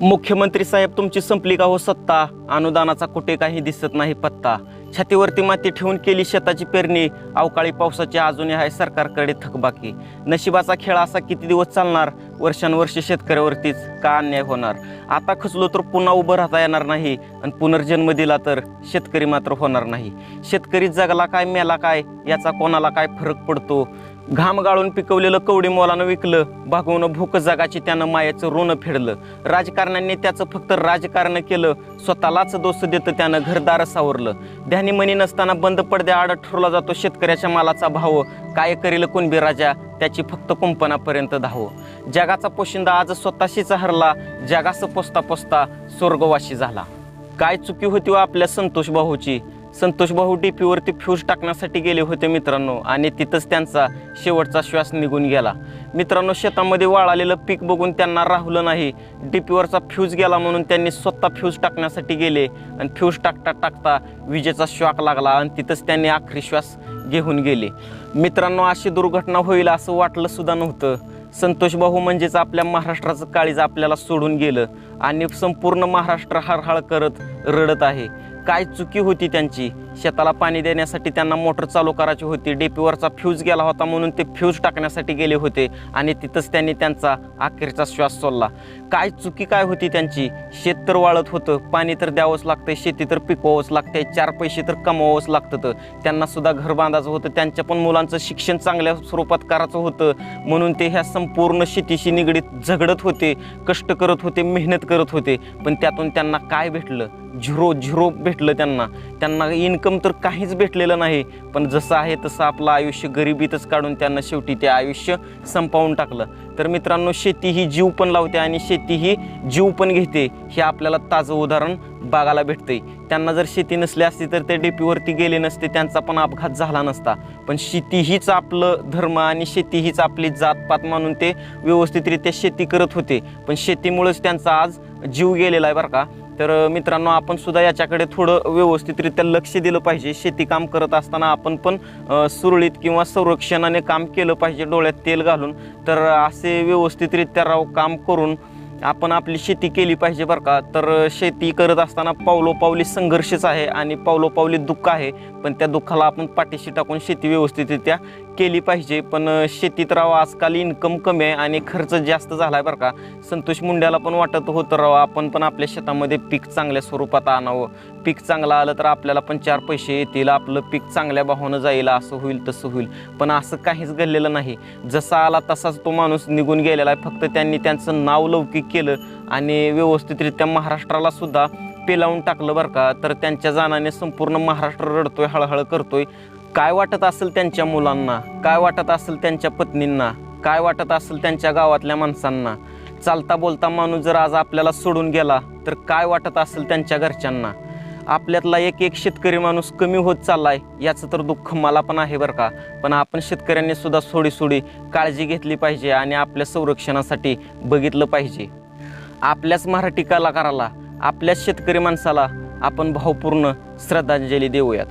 मुख्यमंत्री साहेब तुमची संपली का हो सत्ता? अनुदानाचा कुठे काही दिसत नाही पत्ता. छातीवरती माती ठेवून केली शेताची पेरणी. अवकाळी पावसाची अजूनही आहे सरकारकडे थकबाकी. नशिबाचा खेळ असा किती दिवस चालणार? वर्षानुवर्षे शेतकऱ्यावरतीच का अन्याय होणार? आता खचलो तर पुन्हा उभं राहता येणार नाही. आणि पुनर्जन्म दिला तर शेतकरी मात्र होणार नाही. शेतकरी जगला काय मेला काय याचा कोणाला काय फरक पडतो? घाम गाळून पिकवलेलं कवडी मोलानं विकलं भागवून भूक जगाची त्यानं मायाचं ऋण फेडलं. राजकारण्यांनी त्याचं फक्त राजकारण केलं स्वतःलाच दोष देतं त्यानं घरदार सावरलं. ध्यानी मनी नसताना बंद पडद्या आड ठरवला जातो शेतकऱ्याच्या मालाचा भाव. काय करील कुणबी राजा? त्याची फक्त कुंपणापर्यंत धाव. जगाचा पोशिंदा आज स्वतःशीच हरला जगास पोसता पोसता स्वर्गवाशी झाला. काय चुकी होती व आपल्या संतोष भाऊची? संतोष भाऊ डीपीवरती फ्यूज टाकण्यासाठी गेले होते मित्रांनो. आणि तिथंच त्यांचा शेवटचा श्वास निघून गेला. मित्रांनो शेतामध्ये वाळालेलं पीक बघून त्यांना राहुलं नाही. डीपीवरचा फ्यूज गेला म्हणून त्यांनी स्वतः फ्यूज टाकण्यासाठी गेले. आणि फ्यूज टाकता टाकता विजेचा शॉक लागला आणि तिथंच त्यांनी आखरी श्वास घेऊन गेले. मित्रांनो अशी दुर्घटना होईल असं वाटलं सुद्धा नव्हतं. संतोष भाऊ म्हणजेच आपल्या महाराष्ट्राचं काळीज आपल्याला सोडून गेलं. आणि संपूर्ण महाराष्ट्र हरहळ करत रडत आहे. काय चुकी होती त्यांची? शेताला पाणी देण्यासाठी त्यांना मोटर चालू करायची होती. डेपीवरचा फ्यूज गेला होता म्हणून ते फ्यूज टाकण्यासाठी गेले होते आणि तिथंच त्यांनी त्यांचा अखेरचा श्वास सोडला. काय चुकी काय होती त्यांची? शेत तर वाळत होतं पाणी तर द्यावंच लागतं शेती तर पिकवावंच लागते चार पैसे तर कमवावंच लागतं. तर त्यांनासुद्धा घर बांधायचं होतं त्यांच्या पण मुलांचं शिक्षण चांगल्या स्वरूपात करायचं होतं म्हणून ते ह्या संपूर्ण शेतीशी निगडीत झगडत होते कष्ट करत होते मेहनत करत होते. पण त्यातून त्यांना काय भेटलं? झिरो झिरो भेटलं त्यांना. त्यांना इन्कम तर काहीच भेटलेलं नाही. पण जसं आहे तसं आपलं आयुष्य गरिबीतच काढून त्यांना शेवटी ते आयुष्य संपवून टाकलं. तर मित्रांनो शेती ही जीव पण लावते आणि शेती ही जीव पण घेते. हे आपल्याला ताजं उदाहरण बघायला भेटते त्यांना जर शेती नसली असती तर ते डीपीवरती गेले नसते त्यांचा पण अपघात झाला नसता. पण शेती हीच आपलं धर्म आणि शेती हीच आपली जातपात मानून ते व्यवस्थितरित्या शेती करत होते. पण शेतीमुळेच त्यांचा आज जीव गेलेला आहे बरं का. तर मित्रांनो आपण सुद्धा याच्याकडे थोडं व्यवस्थितरित्या लक्ष दिलं पाहिजे. शेती काम करत असताना आपण पण सुरळीत किंवा संरक्षणाने काम केलं पाहिजे डोळ्यात तेल घालून. तर असे व्यवस्थितरित्या राव काम करून आपण आपली शेती केली पाहिजे बरं का. तर शेती करत असताना पावलोपावली संघर्षच आहे आणि पावलोपावली दुःख आहे. पण त्या दुःखाला आपण पाठीशी टाकून शेती व्यवस्थितरित्या केली पाहिजे. पण शेतीत राव आजकाल इन्कम कमी आहे आणि खर्च जास्त झाला आहे बरं का. संतोष मुंड्याला पण वाटत होतं राव आपण पण आपल्या शेतामध्ये पीक चांगल्या स्वरूपात आणावं. पीक चांगलं आलं तर आपल्याला पण चार पैसे येतील आपलं पीक चांगल्या भावानं जाईल असं होईल तसं होईल. पण असं काहीच घडलेलं नाही. जसा आला तसाच तो माणूस निघून गेलेला आहे. फक्त त्यांनी त्यांचं नाव लौकिक केलं आणि व्यवस्थितरित्या महाराष्ट्राला सुद्धा पेलावून टाकलं बरं का तर त्यांच्या जाण्याने संपूर्ण महाराष्ट्र रडतोय हळहळ करतोय. काय वाटत असेल त्यांच्या मुलांना? काय वाटत असेल त्यांच्या पत्नींना? काय वाटत असेल त्यांच्या गावातल्या माणसांना? चालता बोलता माणूस जर आज आपल्याला सोडून गेला तर काय वाटत असेल त्यांच्या घरच्यांना? आपल्यातला एक एक शेतकरी माणूस कमी होत चाललाय याचं तर दुःख मला पण आहे बरं का. पण आपण शेतकऱ्यांनी सुद्धा सोडी सोडी काळजी घेतली पाहिजे आणि आपल्या संरक्षणासाठी बघितलं पाहिजे. आपल्याच मराठी कलाकाराला आपल्या शेतकरी माणसाला आपण भावपूर्ण श्रद्धांजली देऊयात.